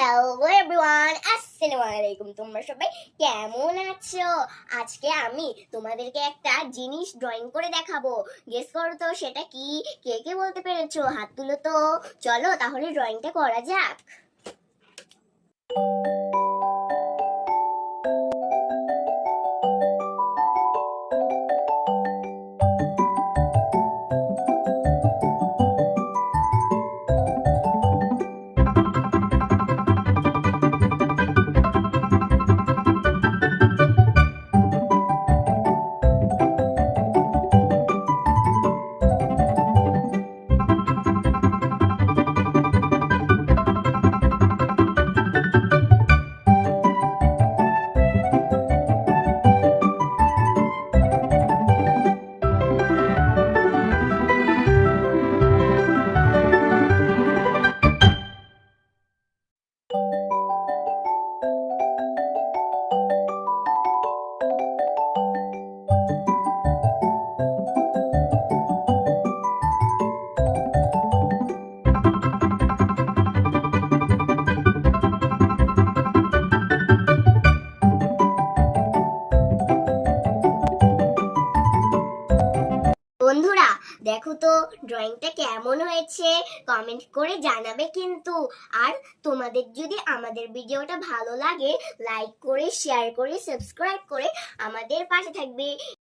Hello everyone আসসালামু আলাইকুম তোমরা সবাই কেমন আছো? আজকে আমি তোমাদেরকে একটা জিনিস ড্রয়িং করে দেখাবো। গেস করো তো, সেটা কি? কে কে বলতে পেরেছ? হাত তুলো তো। চলো তাহলে ড্রয়িংটা করা যাক। দেখো তো ড্রয়িংটা কেমন হয়েছে? কমেন্ট করে জানাবে কিন্তু। আর তোমাদের যদি আমাদের ভিডিওটা ভালো লাগে লাইক করে শেয়ার করে সাবস্ক্রাইব করে আমাদের পাশে থাকবে।